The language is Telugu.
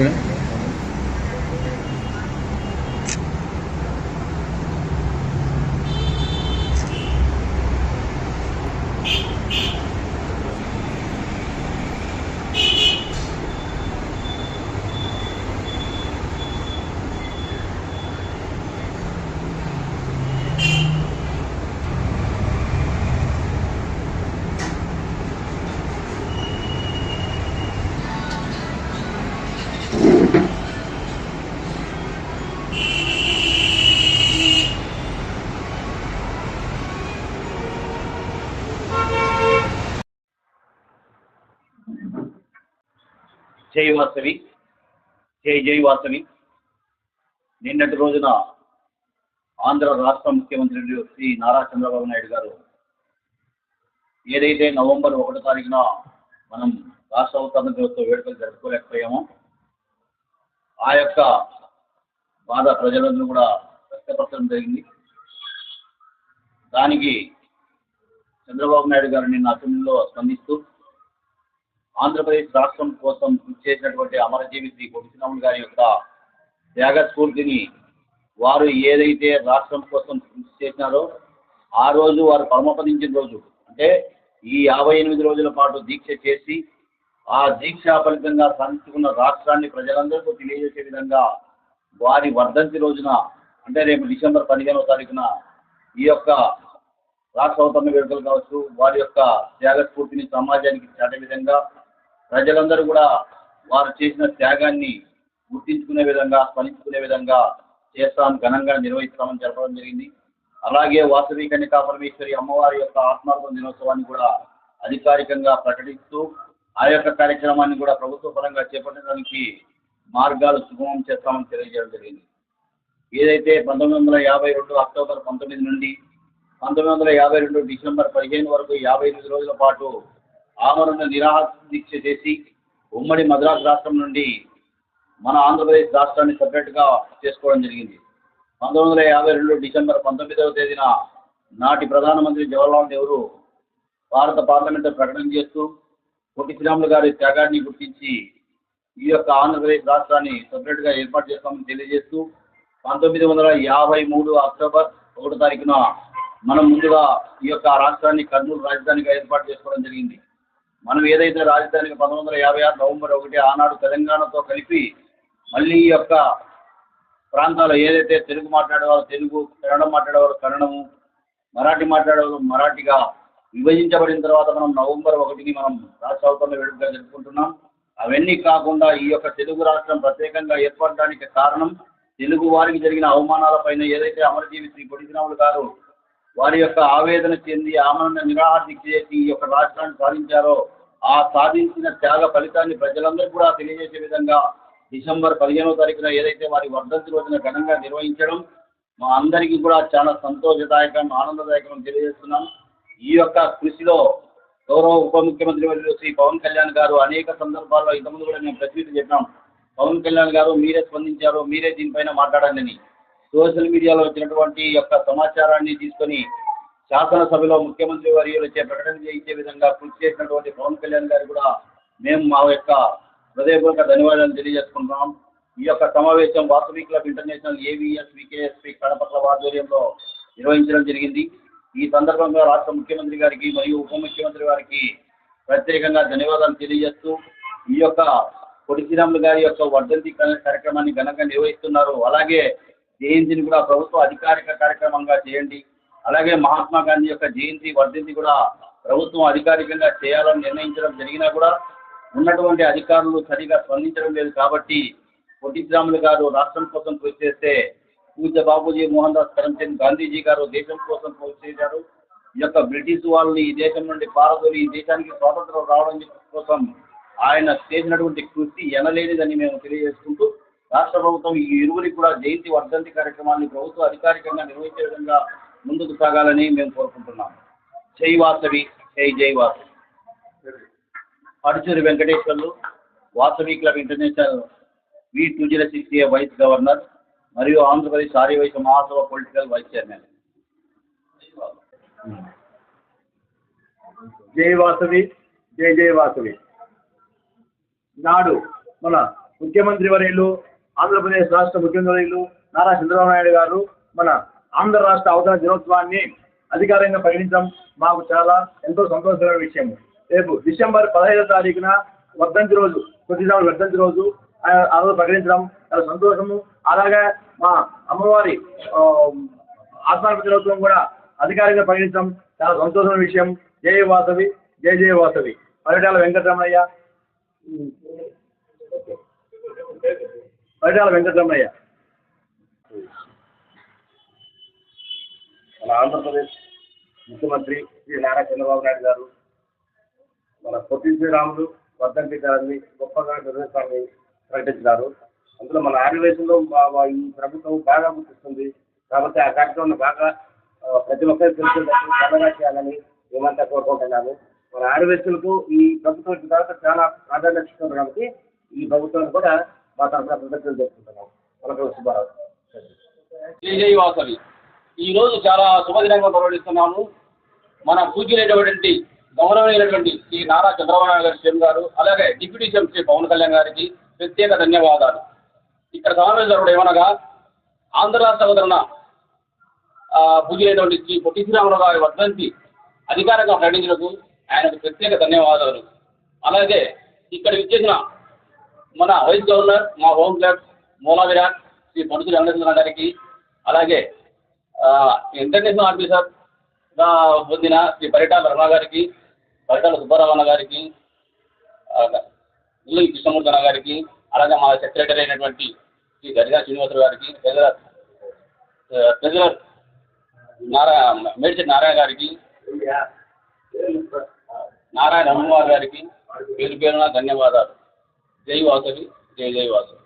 you know? జై వాసవి జై జై వాసవి. నిన్నటి రోజున ఆంధ్ర రాష్ట్ర ముఖ్యమంత్రి శ్రీ నారా చంద్రబాబు నాయుడు గారు ఏదైతే నవంబర్ ఒకటో తారీఖున మనం రాష్ట్ర అవతరణ దినోత్సవ వేడుకలు జరుపుకోలేకపోయామో ఆ యొక్క బాధ ప్రజలందరూ కూడా వ్యక్తపరచడం జరిగింది. దానికి చంద్రబాబు నాయుడు గారు నిన్న అసెంబ్లీలో స్పందిస్తూ ఆంధ్రప్రదేశ్ రాష్ట్రం కోసం కృషి చేసినటువంటి అమరజీవి శ్రీ కొడిసిరాములు గారి యొక్క త్యాగస్ఫూర్తిని వారు ఏదైతే రాష్ట్రం కోసం కృషి చేసినారో ఆ రోజు వారు పరమపదించిన రోజు. అంటే ఈ యాభై ఎనిమిది రోజుల పాటు దీక్ష చేసి ఆ దీక్ష ఫలితంగా సాధించుకున్న రాష్ట్రాన్ని ప్రజలందరికీ తెలియజేసే విధంగా వారి వర్ధంతి రోజున అంటే రేపు డిసెంబర్ పదిహేనవ తారీఖున ఈ యొక్క రాష్ట్ర అవతరణ వేడుకలు కావచ్చు వారి యొక్క త్యాగస్ఫూర్తిని సమాజానికి చాటే విధంగా ప్రజలందరూ కూడా వారు చేసిన త్యాగాన్ని గుర్తించుకునే విధంగా స్మరించుకునే విధంగా చేస్తాం ఘనంగా నిర్వహిస్తామని చెప్పడం జరిగింది. అలాగే వాసవి కన్యకా పరమేశ్వరి అమ్మవారి యొక్క ఆత్మార్థం దినోత్సవాన్ని కూడా అధికారికంగా ప్రకటిస్తూ ఆ యొక్క కార్యక్రమాన్ని కూడా ప్రభుత్వ పరంగా చేపట్టడానికి మార్గాలు సుగమం చేస్తామని తెలియజేయడం జరిగింది. ఏదైతే పంతొమ్మిది వందల యాభై రెండు అక్టోబర్ పంతొమ్మిది నుండి పంతొమ్మిది వందల యాభై రెండు డిసెంబర్ పదిహేను వరకు యాభై ఎనిమిది రోజుల పాటు ఆమరణ నిరాహార దీక్ష చేసి ఉమ్మడి మద్రాసు రాష్ట్రం నుండి మన ఆంధ్రప్రదేశ్ రాష్ట్రాన్ని సపరేట్గా చేసుకోవడం జరిగింది. పంతొమ్మిది వందల యాభై రెండు డిసెంబర్ పంతొమ్మిదవ తేదీన నాటి ప్రధానమంత్రి జవహర్లాల్ నెహ్రూ భారత పార్లమెంటు ప్రకటన చేస్తూ పొట్టి శ్రీరాములు గారి త్యాగాన్ని గుర్తించి ఈ యొక్క ఆంధ్రప్రదేశ్ రాష్ట్రాన్ని సపరేట్గా ఏర్పాటు చేస్తామని తెలియజేస్తూ పంతొమ్మిది వందల యాభై మూడు అక్టోబర్ ఒకటో తారీఖున మనం ముందుగా ఈ యొక్క రాష్ట్రాన్ని కర్నూలు రాజధానిగా ఏర్పాటు చేసుకోవడం జరిగింది. మనం ఏదైతే రాజధానికి పంతొమ్మిది వందల యాభై ఆరు నవంబర్ ఒకటి ఆనాడు తెలంగాణతో కలిపి మళ్ళీ ఈ యొక్క ప్రాంతాలు ఏదైతే తెలుగు మాట్లాడేవారు తెలుగు కన్నడం మాట్లాడేవారు కన్నడము మరాఠీ మాట్లాడేవారు మరాఠీగా విభజించబడిన తర్వాత మనం నవంబర్ ఒకటిని మనం రాష్ట్ర అవతరణ వేడుకగా జరుపుకుంటున్నాం. అవన్నీ కాకుండా ఈ యొక్క తెలుగు రాష్ట్రం ప్రత్యేకంగా ఏర్పడడానికి కారణం తెలుగు వారికి జరిగిన అవమానాలపైన ఏదైతే అమరజీవి శ్రీ పొడిశ్రాములు గారు వారి యొక్క ఆవేదన చెంది ఆమరణ నిరాహార చేసి ఈ యొక్క రాష్ట్రాన్ని సాధించారో ఆ సాధించిన త్యాగ ఫలితాన్ని ప్రజలందరూ కూడా తెలియజేసే విధంగా డిసెంబర్ పదిహేనవ తారీఖున ఏదైతే వారి వర్ధంతి రోజున ఘనంగా నిర్వహించడం మా అందరికీ కూడా చాలా సంతోషదాయకం ఆనందదాయకం తెలియజేస్తున్నాం. ఈ యొక్క కృషిలో గౌరవ ఉప ముఖ్యమంత్రి వర్యులు శ్రీ పవన్ కళ్యాణ్ గారు అనేక సందర్భాల్లో ఇంతకుముందు కూడా మేము ప్రతినిధి చెప్పినాం పవన్ కళ్యాణ్ గారు మీరే స్పందించారు మీరే దీనిపైన మాట్లాడండి సోషల్ మీడియాలో వచ్చినటువంటి యొక్క సమాచారాన్ని తీసుకొని శాసనసభలో ముఖ్యమంత్రి వర్యులు ప్రకటన చేయించే విధంగా కృషి చేసినటువంటి పవన్ కళ్యాణ్ గారు కూడా మేము మా యొక్క హృదయపూర్వక ధన్యవాదాలు తెలియజేసుకుంటున్నాం. ఈ యొక్క సమావేశం Vasavi club international AVS VKSP కడపట్ల ఆధ్వర్యంలో నిర్వహించడం జరిగింది. ఈ సందర్భంగా రాష్ట్ర ముఖ్యమంత్రి గారికి మరియు ఉప ముఖ్యమంత్రి గారికి ప్రత్యేకంగా ధన్యవాదాలు తెలియజేస్తూ ఈ యొక్క పొడి శ్రీరాములు గారి యొక్క వర్ధంతి కార్యక్రమాన్ని ఘనంగా నిర్వహిస్తున్నారు. అలాగే జయంతిని కూడా ప్రభుత్వ అధికారిక కార్యక్రమంగా చేయండి. అలాగే మహాత్మా గాంధీ యొక్క జయంతి వర్ధంతి కూడా ప్రభుత్వం అధికారికంగా చేయాలని నిర్ణయించడం జరిగినా కూడా ఉన్నటువంటి అధికారులు సరిగా స్పందించడం లేదు కాబట్టి పొట్టిశ్రాములు గారు రాష్ట్రం కోసం కృషి చేస్తే పూజ బాబూజీ మోహన్ దాస్ కరమ్చంద్ గాంధీజీ గారు దేశం కోసం కృషి చేశారు. ఈ యొక్క బ్రిటిష్ వాళ్ళని ఈ దేశం నుండి పారదోలి ఈ దేశానికి స్వాతంత్రం రావడం కోసం ఆయన చేసినటువంటి కృషి ఎనలేనిదని మేము తెలియజేసుకుంటూ రాష్ట్ర ప్రభుత్వం ఈ ఇరువురికి కూడా జయంతి వర్ధంతి కార్యక్రమాన్ని ప్రభుత్వం అధికారికంగా నిర్వహించే విధంగా ముందుకు సాగాలని మేము కోరుకుంటున్నాం జై వాసవి జై జై Vasavi. Paduchuri Venkateswarlu Vasavi club international V two zero six A vice governor మరియు Andhra Pradesh Arya Vysya Mahasabha political vice chairman. జై వాసవి జై జై వాసవి. నాడు మన ముఖ్యమంత్రి వర్యులు ఆంధ్రప్రదేశ్ రాష్ట్ర ముఖ్యమంత్రి నారా చంద్రబాబు నాయుడు గారు మన ఆంధ్ర రాష్ట్ర అవతరణ దినోత్సవాన్ని అధికారికంగా ప్రకటించడం మాకు చాలా ఎంతో సంతోషకరమైన విషయం. రేపు డిసెంబర్ పదహైదో తారీఖున వర్ధంతి రోజు కొద్దిసార్లు వర్ధంతి రోజు ఆ- రోజు ప్రకటించడం చాలా సంతోషము. అలాగే మా అమ్మవారి ఆ, దినోత్సవం కూడా అధికారికంగా ప్రకటించడం చాలా సంతోషమైన విషయం. జయ వాసవి జయ జయ వాసవి. పరిటాల వెంకటరమణయ్య. పరిటాల వెంకటరమణయ్య. మన ఆంధ్రప్రదేశ్ ముఖ్యమంత్రి శ్రీ నారా చంద్రబాబు నాయుడు గారు మన పొట్టి శ్రీరాములు వర్ధంతి గారిని గొప్పగా నిర్వహిస్తామని ప్రకటించినారు. అందులో మన ఆర్యవేశంలో ఈ ప్రభుత్వం బాగా గుర్తిస్తుంది. కాబట్టి ఆ కార్యక్రమాన్ని బాగా ప్రతి ఒక్కరికి తెలిసేటట్టు ఘనంగా చేయాలని మేమంతా కోరుకుంటున్నాము. మన ఆర్యవేశులకు ఈ ప్రభుత్వం తర్వాత చాలా ప్రాధాన్యత ఇస్తున్నారు కాబట్టి ఈ ప్రభుత్వాన్ని కూడా మా తరఫున కృతజ్ఞతలు జై జై వాసవి చాలా శుభదినంగా నిర్వహిస్తున్నాము మన పూజలైనటువంటి గౌరవమైనటువంటి శ్రీ నారా చంద్రబాబు నాయుడు సీఎం గారు అలాగే డిప్యూటీ సీఎం శ్రీ పవన్ కళ్యాణ్ గారికి ప్రత్యేక ధన్యవాదాలు. ఇక్కడ సమావేశం ఏమనగా ఆంధ్ర రాష్ట్ర అవతరణ ఆ, శ్రీ పొట్టి శ్రీరాములు గారి వర్ధంతి అధికారంగా ప్రకటించినందుకు ఆయనకు ప్రత్యేక ధన్యవాదాలు. అలాగే ఇక్కడ విచ్చేసిన మన వైస్ గవర్నర్ మా హోమ్ క్లబ్ మూలా విరాట్ శ్రీ పడుతుల వెంకటేశ్వర గారికి అలాగే ఇంటర్నేషనల్ ఆఫీసర్గా పొందిన శ్రీ పరిటాల రమణ గారికి పరిటాల సుబ్బారావు అన్న గారికి ఇల్లు కృష్ణమూర్తి అన్న గారికి అలాగే మా సెక్రటరీ అయినటువంటి శ్రీ గరిగా శ్రీనివాసరావు గారికి ట్రెజరర్ ఆ, ట్రెజరర్ నారాయణ మేడ్చెట్ నారాయణ గారికి నారాయణ హనుమార్ గారికి పేరు పేరున ధన్యవాదాలు. జై వాసవి జై జై వాసవి